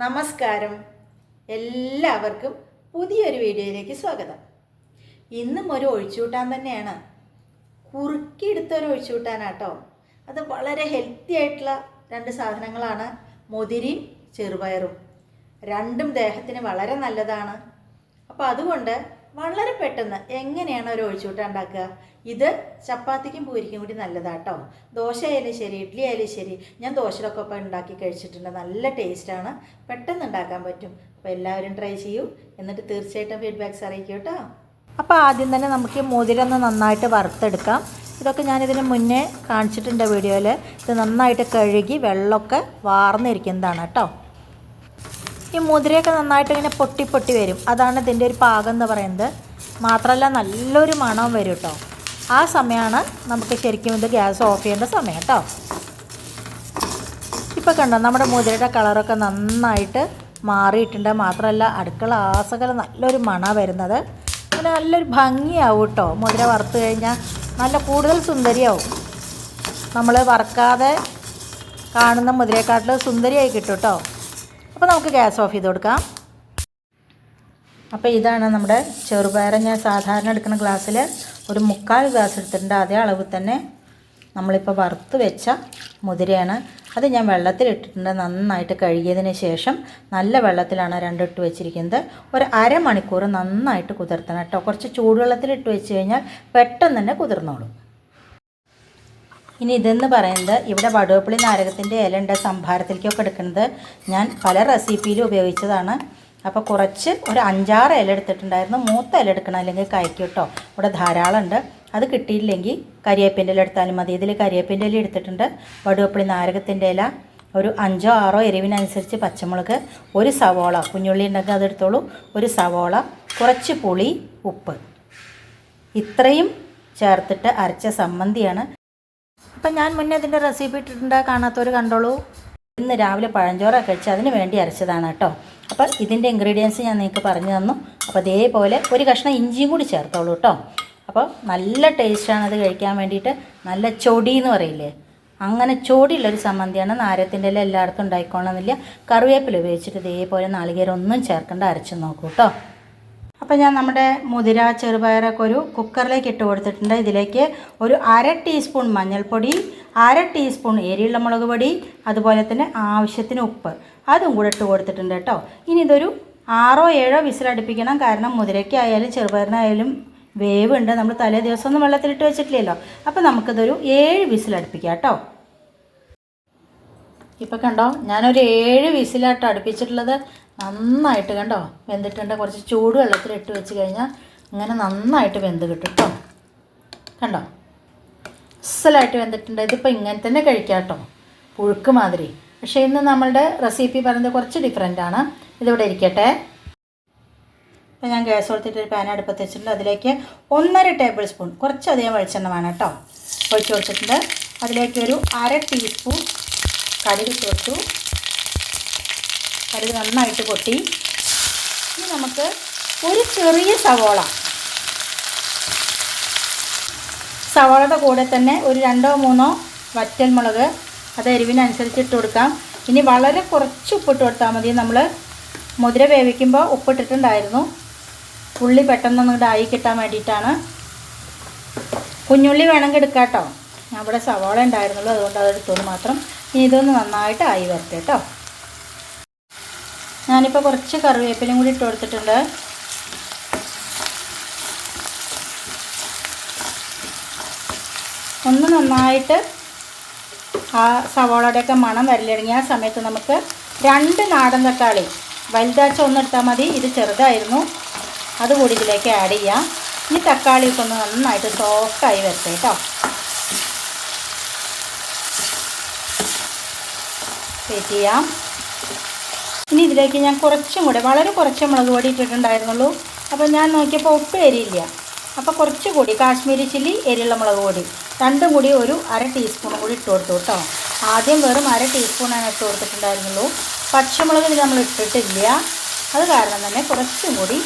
നമസ്കാരം. എല്ലാവർക്കും പുതിയൊരു വീഡിയോയിലേക്ക് സ്വാഗതം. ഇന്നും ഒരു ഒഴിച്ചുകൂട്ടാൻ തന്നെയാണ്. കുറുക്കിയെടുത്തൊരു ഒഴിച്ചുകൂട്ടാനാട്ടോ. അത് വളരെ ഹെൽത്തി ആയിട്ടുള്ള രണ്ട് സാധനങ്ങളാണ്. മുതിരിയും ചെറുപയറും. രണ്ടും ദേഹത്തിന് വളരെ നല്ലതാണ്. അപ്പോൾ അതുകൊണ്ട് വളരെ പെട്ടെന്ന് എങ്ങനെയാണ് ഒരു ഒഴിച്ചുകൂട്ടാൻ ഉണ്ടാക്കുക? ഇത് ചപ്പാത്തിക്കും പൂരിക്കും കൂടി നല്ലതാട്ടോ. ദോശ ആയാലും ശരി ഇഡ്ഡലി ആയാലും ശരി ഞാൻ ദോശയിലൊക്കെ ഒപ്പം ഉണ്ടാക്കി കഴിച്ചിട്ടുണ്ട്. നല്ല ടേസ്റ്റാണ്. പെട്ടെന്ന് ഉണ്ടാക്കാൻ പറ്റും. അപ്പോൾ എല്ലാവരും ട്രൈ ചെയ്യൂ. എന്നിട്ട് തീർച്ചയായിട്ടും ഫീഡ്ബാക്ക്സ് അറിയിക്കും കേട്ടോ. അപ്പോൾ ആദ്യം തന്നെ നമുക്ക് മുതിരൊന്ന് നന്നായിട്ട് വറുത്തെടുക്കാം. ഇതൊക്കെ ഞാനിതിന് മുന്നേ കാണിച്ചിട്ടുണ്ട് വീഡിയോയിൽ. ഇത് നന്നായിട്ട് കഴുകി വെള്ളമൊക്കെ വാർന്നിരിക്കുന്നതാണ് കേട്ടോ. ഈ മുതിരയൊക്കെ നന്നായിട്ട് ഇങ്ങനെ പൊട്ടി പൊട്ടി വരും. അതാണ് ഇതിന്റെ ഒരു പാകം എന്ന് പറയുന്നത്. മാത്രമല്ല നല്ലൊരു മണം വരും കേട്ടോ. ആ സമയമാണ് നമുക്ക് ശരിക്കും ഇത് ഗ്യാസ് ഓഫ് ചെയ്യേണ്ട സമയം കേട്ടോ. ഇപ്പോൾ കണ്ടോ നമ്മുടെ മുതിരയുടെ കളറൊക്കെ നന്നായിട്ട് മാറിയിട്ടുണ്ട്. മാത്രമല്ല അടുക്കള ആസകല നല്ലൊരു മണ വരുന്നത്. അങ്ങനെ നല്ലൊരു ഭംഗിയാവും കേട്ടോ. മുതിര വറുത്ത് കഴിഞ്ഞാൽ നല്ല കൂടുതൽ സുന്ദരിയാവും. നമ്മൾ വറക്കാതെ കാണുന്ന മുതിരയെക്കാട്ടിൽ സുന്ദരിയായി കിട്ടും കേട്ടോ. അപ്പോൾ നമുക്ക് ഗ്യാസ് ഓഫ് ചെയ്ത് കൊടുക്കാം. അപ്പോൾ ഇതാണ് നമ്മുടെ ചെറുപയർ ഞാൻ സാധാരണ എടുക്കുന്ന ഗ്ലാസ്സിൽ ഒരു മുക്കാൽ ഗ്ലാസ് എടുത്തിട്ടുണ്ട്. അതേ അളവ് തന്നെ നമ്മളിപ്പോൾ വറുത്ത് വെച്ച മുതിരയാണ്. അത് ഞാൻ വെള്ളത്തിലിട്ടിട്ടുണ്ട് നന്നായിട്ട് കഴുകിയതിന് ശേഷം നല്ല വെള്ളത്തിലാണ് രണ്ടിട്ട് വെച്ചിരിക്കുന്നത്. ഒരു അരമണിക്കൂർ നന്നായിട്ട് കുതിർത്തണം കേട്ടോ. കുറച്ച് ചൂടുവെള്ളത്തിലിട്ട് വെച്ച് കഴിഞ്ഞാൽ പെട്ടെന്ന് തന്നെ കുതിർന്നോളും. ഇനി ഇതെന്ന് പറയുന്നത് ഇവിടെ വടുവപ്പിളി നാരകത്തിന്റെ ഇല ഉണ്ട് സംഭാരത്തിലേക്കൊക്കെ എടുക്കുന്നത്. ഞാൻ പല റെസിപ്പിയിലും ഉപയോഗിച്ചതാണ്. അപ്പോൾ കുറച്ച് ഒരു അഞ്ചാറ് ഇല എടുത്തിട്ടുണ്ടായിരുന്നു. മൂത്ത ഇല എടുക്കണം അല്ലെങ്കിൽ കയക്കും കേട്ടോ ഇവിടെ ധാരാളം ഉണ്ട്. അത് കിട്ടിയില്ലെങ്കിൽ കരിയേപ്പിന്റെ ഇല എടുത്താലും മതി. ഇതിൽ കരിയേപ്പിന്റെ ഇല എടുത്തിട്ടുണ്ട്. വടുവപ്പള്ളി നാരകത്തിന്റെ ഇല ഒരു അഞ്ചോ ആറോ എരിവിനനുസരിച്ച് പച്ചമുളക് ഒരു സവോള കുഞ്ഞുള്ളി ഉണ്ടെങ്കിൽ അതെടുത്തോളൂ ഒരു സവോള കുറച്ച് പുളി ഉപ്പ്. ഇത്രയും ചേർത്തിട്ട് അരച്ച സമ്മന്തിയാണ് അപ്പം ഞാൻ മുന്നേ ഇതിന്റെ റെസിപ്പി ഇട്ടിട്ടുണ്ട് കാണാത്തവർ കണ്ടോളൂ. ഇന്ന് രാവിലെ പഴഞ്ചോറൊക്കെ കഴിച്ച് അതിന് വേണ്ടി അരച്ചതാണ് കേട്ടോ. അപ്പോൾ ഇതിന്റെ ഇൻഗ്രീഡിയൻസ് ഞാൻ നിങ്ങൾക്ക് പറഞ്ഞു തന്നു. അപ്പോൾ ഇതേപോലെ ഒരു കഷ്ണം ഇഞ്ചിയും കൂടി ചേർത്തോളൂ കേട്ടോ അപ്പോൾ നല്ല ടേസ്റ്റാണ് അത് കഴിക്കാൻ വേണ്ടിയിട്ട്. നല്ല ചൊടി എന്ന് പറയില്ലേ? അങ്ങനെ ചൊടിയുള്ളൊരു സമ്മന്തിയാണ് നാരത്തിന്റെ ഇല എല്ലായിടത്തും ഉണ്ടായിക്കോണമെന്നില്ല കറിവേപ്പില ഉപയോഗിച്ചിട്ട് ഇതേപോലെ നാളികേരം ഒന്നും ചേർക്കേണ്ട. അരച്ച് നോക്കൂ കേട്ടോ അപ്പോൾ ഞാൻ നമ്മുടെ മുതിര ചെറുപയറൊക്കെ ഒരു കുക്കറിലേക്ക് ഇട്ട് കൊടുത്തിട്ടുണ്ട്. ഇതിലേക്ക് ഒരു അര ടീസ്പൂൺ മഞ്ഞൾപ്പൊടി അര ടീസ്പൂൺ എരിയുള്ള മുളക് പൊടി അതുപോലെ തന്നെ ആവശ്യത്തിന് ഉപ്പ്. അതും കൂടെ ഇട്ട് കൊടുത്തിട്ടുണ്ട് കേട്ടോ. ഇനി ഇതൊരു ആറോ ഏഴോ വിസിലടുപ്പിക്കണം കാരണം മുതിരയ്ക്കായാലും ചെറുപയറിനായാലും വേവുണ്ട്. നമ്മൾ തലേ ദിവസം ഒന്നും വെള്ളത്തിലിട്ട് വെച്ചിട്ടില്ലല്ലോ. അപ്പോൾ നമുക്കിതൊരു ഏഴ് വിസിലടുപ്പിക്കാം കേട്ടോ. ഇപ്പോൾ കണ്ടോ? ഞാനൊരു ഏഴ് വിസിലായിട്ട് അടുപ്പിച്ചിട്ടുള്ളത്. നന്നായിട്ട് കണ്ടോ? വെന്തിട്ടുണ്ട്. കുറച്ച് ചൂട് വെള്ളത്തിൽ ഇട്ട് വെച്ച് കഴിഞ്ഞാൽ ഇങ്ങനെ നന്നായിട്ട് വെന്ത് കിട്ടും കേട്ടോ കണ്ടോ? അസലായിട്ട് വെന്തിട്ടുണ്ട്. ഇതിപ്പോൾ ഇങ്ങനെ തന്നെ കഴിക്കാം കേട്ടോ പുഴുക്ക് മാതിരി. പക്ഷേ ഇന്ന് നമ്മളുടെ റെസിപ്പി പറയുന്നത് കുറച്ച് ഡിഫറെന്റ് ആണ്. ഇതിവിടെ ഇരിക്കട്ടെ. ഇപ്പം ഞാൻ ഗ്യാസ് കൊടുത്തിട്ട് ഒരു പാൻ അടുപ്പത്ത് വെച്ചിട്ടുണ്ട്. അതിലേക്ക് ഒന്നര ടേബിൾ സ്പൂൺ കുറച്ചധികം വെളിച്ചെണ്ണ വേണം കേട്ടോ ഒഴിച്ച് കൊടുത്തിട്ടുണ്ട്. അതിലേക്ക് ഒരു അര ടീസ്പൂൺ കടുക് കൊടുത്തു കടുക് നന്നായിട്ട് പൊട്ടി ഇനി നമുക്ക് ഒരു ചെറിയ സവോള. സവോളയുടെ കൂടെ തന്നെ ഒരു രണ്ടോ മൂന്നോ വറ്റൽമുളക് അത് എരിവിനനുസരിച്ച് ഇട്ട് കൊടുക്കാം. ഇനി വളരെ കുറച്ച് ഉപ്പിട്ട് കൊടുത്താൽ മതി. നമ്മൾ മുതിര വേവിക്കുമ്പോൾ ഉപ്പിട്ടിട്ടുണ്ടായിരുന്നു ഉള്ളി പെട്ടെന്നൊന്നും ആയി കിട്ടാൻ വേണ്ടിയിട്ടാണ്. കുഞ്ഞുള്ളി വേണമെങ്കിൽ എടുക്കാം കേട്ടോ. അവിടെ സവാള ഉണ്ടായിരുന്നുള്ളൂ അതുകൊണ്ട് അതെടുത്തോളൂ മാത്രം. ഇനി ഇതൊന്ന് നന്നായിട്ട് ആയി വരട്ടെ കേട്ടോ. ഞാനിപ്പോൾ കുറച്ച് കറിവേപ്പിലും കൂടി ഇട്ട് കൊടുത്തിട്ടുണ്ട്. ഒന്ന് നന്നായിട്ട് ആ സവാളയുടെയൊക്കെ മണം വരലിറങ്ങിയ ആ സമയത്ത് നമുക്ക് രണ്ട് നാടൻ തക്കാളി വലുതാച്ച ഒന്നെടുത്താൽ മതി. ഇത് ചെറുതായിരുന്നു. അതുകൂടി ഇതിലേക്ക് ആഡ് ചെയ്യാം. ഈ തക്കാളിയൊക്കെ ഒന്ന് നന്നായിട്ട് സോഫ്റ്റായി വരട്ടെ കേട്ടോ. വെയിറ്റ് ചെയ്യാം. ഇനി ഇതിലേക്ക് ഞാൻ കുറച്ചും കൂടെ വളരെ കുറച്ച് മുളക് പൊടി ഇട്ടിട്ടുണ്ടായിരുന്നുള്ളൂ. അപ്പോൾ ഞാൻ നോക്കിയപ്പോൾ ഒട്ടും എരിയില്ല. അപ്പോൾ കുറച്ചുകൂടി കാശ്മീരി ചില്ലി എരിയുള്ള മുളക് പൊടി. രണ്ടും കൂടി ഒരു അര ടീസ്പൂൺ കൂടി ഇട്ട് കൊടുത്തു കേട്ടോ. ആദ്യം വെറും അര ടീസ്പൂണാണ് ഇട്ട് കൊടുത്തിട്ടുണ്ടായിരുന്നുള്ളൂ. പച്ചമുളക് ഇനി നമ്മൾ ഇട്ടിട്ടില്ല. അത് കാരണം തന്നെ കുറച്ചും കൂടി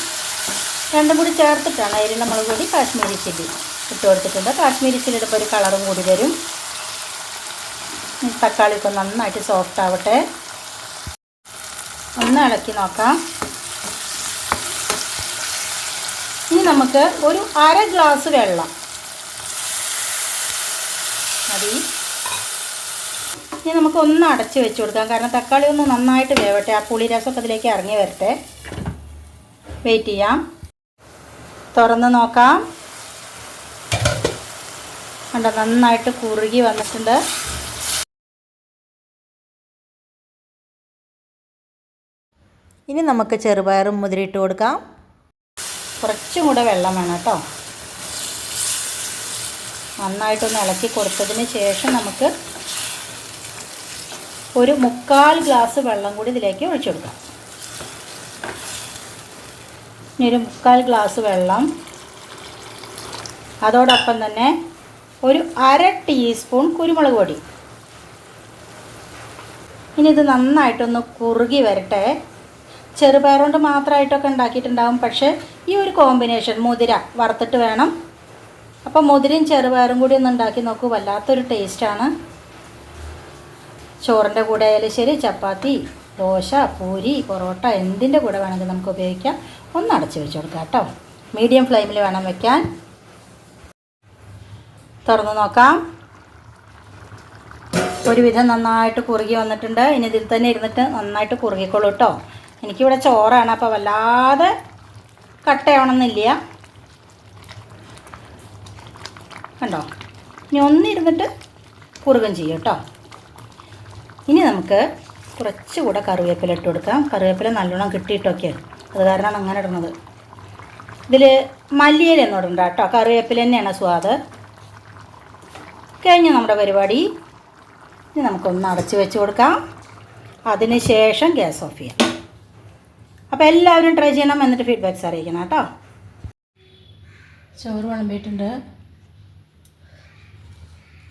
രണ്ടും കൂടി ചേർത്തിട്ടാണ് എരിയുള്ള മുളക് പൊടി കാശ്മീരി ചില്ലി ഇട്ട് കൊടുത്തിട്ടുണ്ട്. കാശ്മീരി ചില്ലി ചില്ലിയുടെ ഒരു കളറും കൂടി വരും. തക്കാളിയൊക്കെ നന്നായിട്ട് സോഫ്റ്റ് ആവട്ടെ. ഒന്ന് ഇളക്കി നോക്കാം. ഇനി നമുക്ക് ഒരു അര ഗ്ലാസ് വെള്ളം. മതി. ഇനി നമുക്ക് ഒന്ന് അടച്ച് വെച്ച് കൊടുക്കാം. കാരണം തക്കാളി ഒന്ന് നന്നായിട്ട് വേവട്ടെ. ആ പുളി രസമൊക്കെ അതിലേക്ക് ഇറങ്ങി വരട്ടെ. വെയിറ്റ് ചെയ്യാം. തുറന്ന് നോക്കാം. കണ്ടോ നന്നായിട്ട് കുറുകി വന്നിട്ടുണ്ട്. ഇനി നമുക്ക് ചെറുപയറും മുതിരിട്ട് കൊടുക്കാം. കുറച്ചും കൂടെ വെള്ളം വേണം കേട്ടോ. നന്നായിട്ടൊന്ന് ഇളക്കി കൊടുത്തതിന് ശേഷം നമുക്ക് ഒരു മുക്കാൽ ഗ്ലാസ് വെള്ളം കൂടി ഇതിലേക്ക് ഒഴിച്ചു കൊടുക്കാം. ഇനി ഒരു മുക്കാൽ ഗ്ലാസ് വെള്ളം. അതോടൊപ്പം തന്നെ ഒരു അര ടീസ്പൂൺ കുരുമുളക് പൊടി. ഇനി ഇത് നന്നായിട്ടൊന്ന് കുറുകി വരട്ടെ. ചെറുപയർ കൊണ്ട് മാത്രമായിട്ടൊക്കെ ഉണ്ടാക്കിയിട്ടുണ്ടാവും. പക്ഷേ ഈ ഒരു കോമ്പിനേഷൻ മുതിര വറുത്തിട്ട് വേണം. അപ്പോൾ മുതിരയും ചെറുപയറും കൂടി ഒന്ന് ഉണ്ടാക്കി നോക്കൂ. വല്ലാത്തൊരു ടേസ്റ്റാണ്. ചോറിന്റെ കൂടെ ആയാലും ശരി ചപ്പാത്തി ദോശ പൂരി പൊറോട്ട എന്തിന്റെ കൂടെ വേണമെങ്കിൽ നമുക്ക് ഉപയോഗിക്കാം. ഒന്ന് അടച്ച് വെച്ച് കൊടുക്കാം കേട്ടോ. മീഡിയം ഫ്ലെയിമിൽ വേണം വെക്കാൻ. തുറന്ന് നോക്കാം. ഒരുവിധം നന്നായിട്ട് കുറുകി വന്നിട്ടുണ്ട്. ഇനി ഇതിൽ തന്നെ ഇരുന്നിട്ട് നന്നായിട്ട് കുറുകിക്കോളൂ കേട്ടോ. എനിക്കിവിടെ ചോറാണ് അപ്പോൾ വല്ലാതെ കട്ടയാവണമെന്നില്ല. കണ്ടോ? ഇനി ഒന്നിരുന്നിട്ട് കുറുകം ചെയ്യും കേട്ടോ. ഇനി നമുക്ക് കുറച്ചുകൂടെ കറിവേപ്പില ഇട്ട് കൊടുക്കാം. കറിവേപ്പില നല്ലോണം കിട്ടിയിട്ടൊക്കെ. അത് കാരണമാണ് അങ്ങനെ ഇടുന്നത്. ഇതിൽ മല്ലിയില ഒന്നും ഇടണ്ട കേട്ടോ. കറിവേപ്പില തന്നെയാണ് സ്വാദ്. കഴിഞ്ഞ നമ്മുടെ പരിപാടി. ഇനി നമുക്കൊന്ന് അടച്ച് വെച്ച് കൊടുക്കാം. അതിന് ശേഷം ഗ്യാസ് ഓഫ് ചെയ്യാം. അപ്പോൾ എല്ലാവരും ട്രൈ ചെയ്യണം എന്നിട്ട് ഫീഡ്ബാക്ക്സ് അറിയിക്കണം കേട്ടോ. ചോറ് വിളമ്പിയിട്ടുണ്ട്.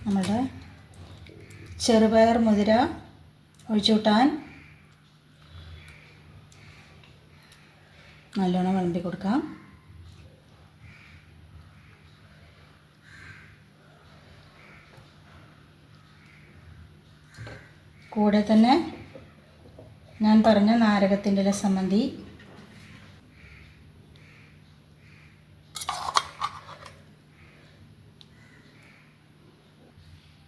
നമ്മുടെ ചെറുപയർ മുതിര ഒഴിച്ചുകൂട്ടാൻ നല്ലോണം വിളമ്പി കൊടുക്കാം. കൂടെ തന്നെ ഞാൻ പറഞ്ഞ നാരകത്തിന്റെ ഇല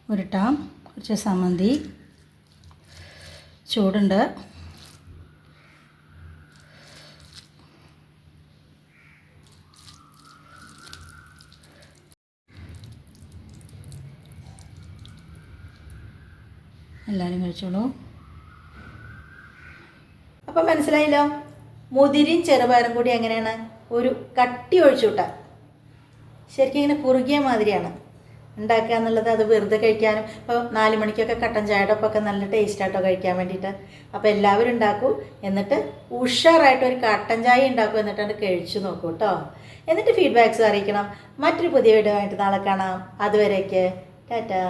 ഉരുട്ടാം. കുറച്ച് സമന്തി ചൂടുണ്ട്. എല്ലാവരും കഴിച്ചോളൂ. അപ്പം മനസ്സിലായില്ലോ? മുതിരിയും ചെറുപയറും കൂടി എങ്ങനെയാണ്? ഒരു കട്ടി ഒഴിച്ചുവിട്ട ശരിക്കും ഇങ്ങനെ കുറുകിയ മാതിരിയാണ്. ഉണ്ടാക്കുക എന്നുള്ളത് അത് വെറുതെ കഴിക്കാനും ഇപ്പോൾ നാല് മണിക്കൊക്കെ കട്ടൻ ചായയുടെ ഒപ്പമൊക്കെ നല്ല ടേസ്റ്റായിട്ടോ കഴിക്കാൻ വേണ്ടിയിട്ട്. അപ്പോൾ എല്ലാവരും ഉണ്ടാക്കൂ. എന്നിട്ട് ഉഷാറായിട്ട് ഒരു കട്ടൻ ചായ ഉണ്ടാക്കും എന്നിട്ടാണ് കഴിച്ചു നോക്കൂ കേട്ടോ എന്നിട്ട് ഫീഡ്ബാക്ക്സ് അറിയിക്കണം. മറ്റൊരു പുതിയ വീഡിയോ ആയിട്ട് നാളെ കാണാം. അതുവരേക്ക്. ടാറ്റാ.